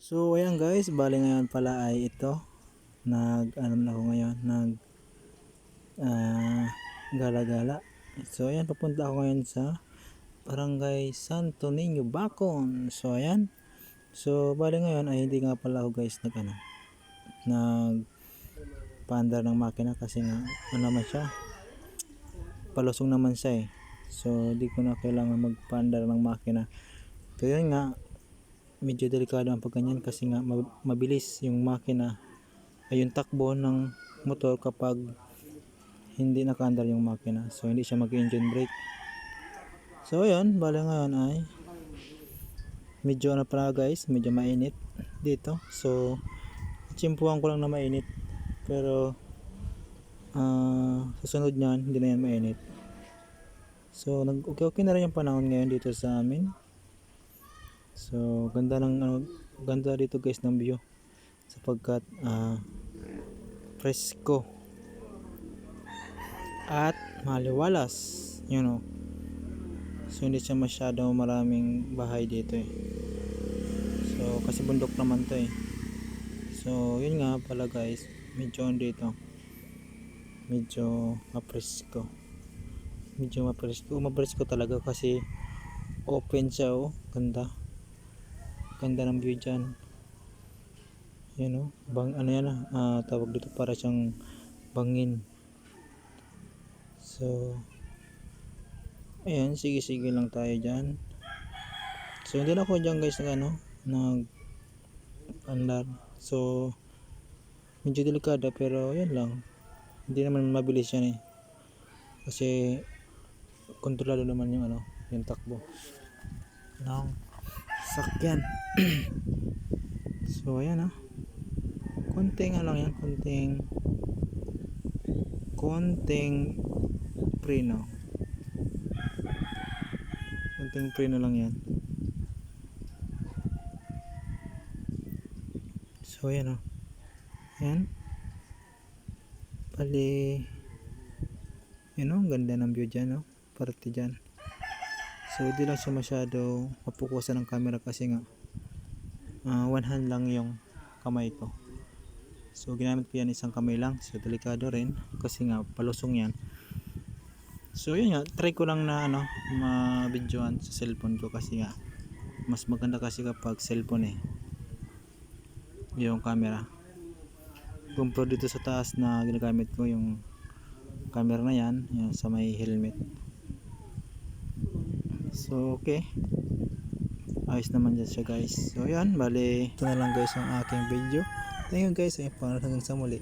So ayan guys, bali ngayon pala ay ito. Nag ano na ako ngayon, nag ah, gala-gala. So ayan, papunta ako ngayon sa Barangay Santo Niño, Bacon. So ayan. So bali ngayon ay hindi nga pala ako guys nag ano, nag paandar ng makina kasi nga ano naman siya palusong naman siya eh. So di ko na kailangan magpaandar ng makina. Pero yun nga, medyo delikado ang pagganyan kasi nga ma- mabilis yung makina. Ay yung takbo ng motor kapag hindi nakaandar yung makina. So hindi siya mag engine brake. So ayun bala ngayon ay medyo ano pala guys medyo mainit dito. So chimpuan ko lang na mainit. Pero ah susunod niyan hindi na yan mainit. So nag okay, okay na rin yung panahon ngayon dito sa amin So, ganda ng ano, ganda dito guys ng view sapagkat ah presko at maliwalas, you know. So, hindi siya masyado maraming bahay dito eh. So, kasi bundok naman to eh. So, yun nga pala guys, medyo ano dito. Medyo mapresko. Medyo mapresko, mapresko talaga kasi open siya oh, ganda ganda ng view dyan. Yun o bang ano yan ah tawag dito para siyang bangin. So ayan sige sige lang tayo dyan. So hindi na ako dyan guys nag ano nag andar. So medyo delikado pero yun lang. Hindi naman mabilis yan eh. Kasi kontrolado naman yung ano yung takbo. Ng sakyan so ayan ah. Konting ano lang yan konting konting preno. Konting preno lang yan. So ayan ah. Ayan. Bali yun oh, ang ganda ng view dyan oh. Parte dyan So hindi lang siya masyado mapukusan ng camera kasi nga ah, one hand lang yung kamay ko. So ginamit ko yan isang kamay lang. So delikado rin kasi nga palusong yan. So yun nga, try ko lang na ano, ma-videoan sa cellphone ko kasi nga mas maganda kasi kapag cellphone eh. Yung camera. Kumpara dito sa taas na ginagamit ko yung camera na yan, yung sa may helmet. So, okay. Ayos naman dyan siya guys. So, yan. Bali, ito na lang guys ang aking video. Thank you guys. Hanggang sa muli.